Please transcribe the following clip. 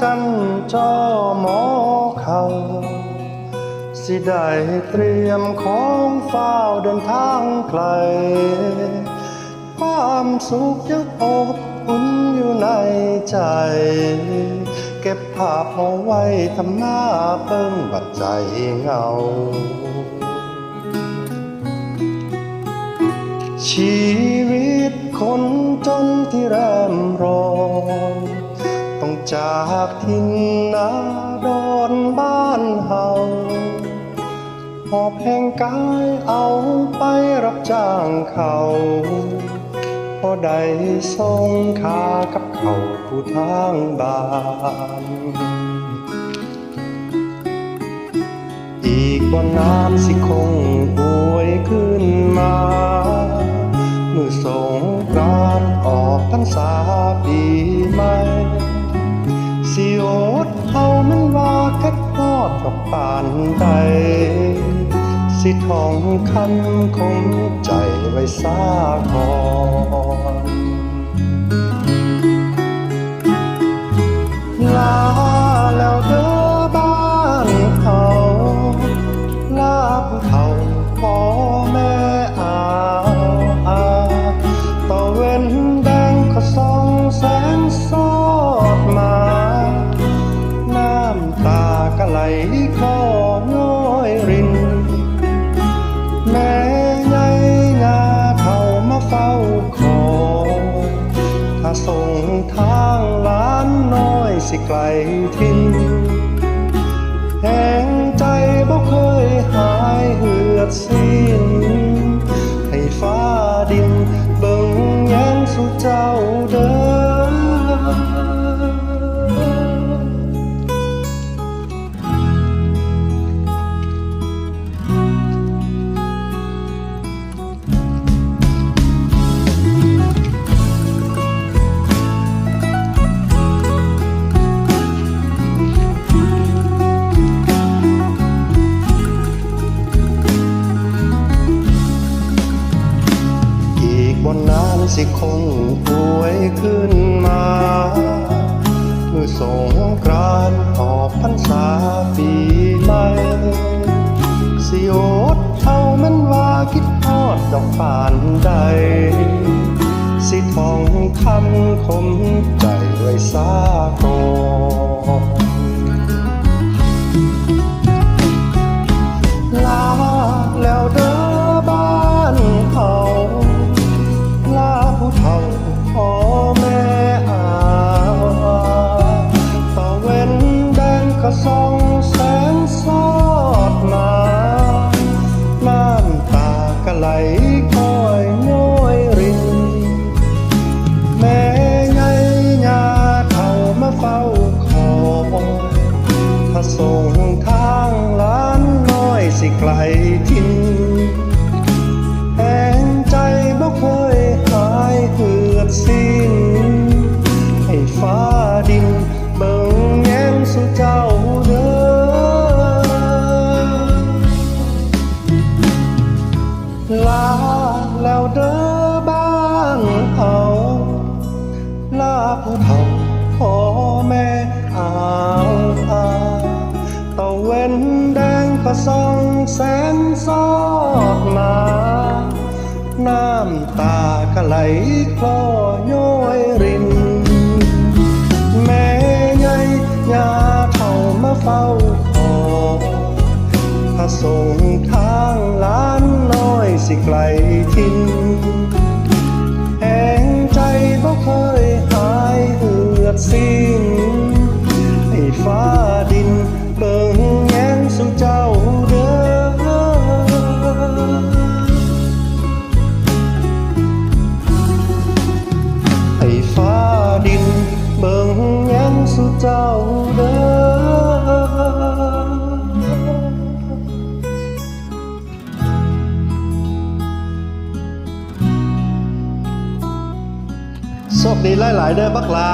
จันจอหมอเขาสิได้เตรียมของเฝ้าเดินทางไกล ความสุขยังอบอุ่นอยู่ในใจ เก็บภาพเอาไว้ทำหน้าเพิ่มบัดใจเหงา ชีวิตคนจนที่แรมรอนต้อง จากทินนาดอนบ้านเฮาหอบแห่งกายเอาไปรับจ้างเขาพอได้ส่งคากับเขาผู้ทางบ้านอีกบ่นานสิคงอวยขึ้นมาเมื่อสงกรานต์ออกพรรษาปีใหม่ โอดเฮามันว่าคัดทอดกับปานใด สิทองคำคงใจไว้สาก่อนลา สิไกลทิ้งิคงป่วยขึ้นมา เมื่อสงกรานต์ออกพรรษาปีใหม่สิโอดเท่ามันว่าคิดทอดดอกป่านใด สิทองคำคมใจไว้ซาก่อน ไกลทิ้น แสงสอกมาน้ำตาก็ไหลคลอย้อยริน แม่ใหญ่ยาเท่ามาเฝ้าขอยถ้าส่งท คดีหลายๆเด้อบักลา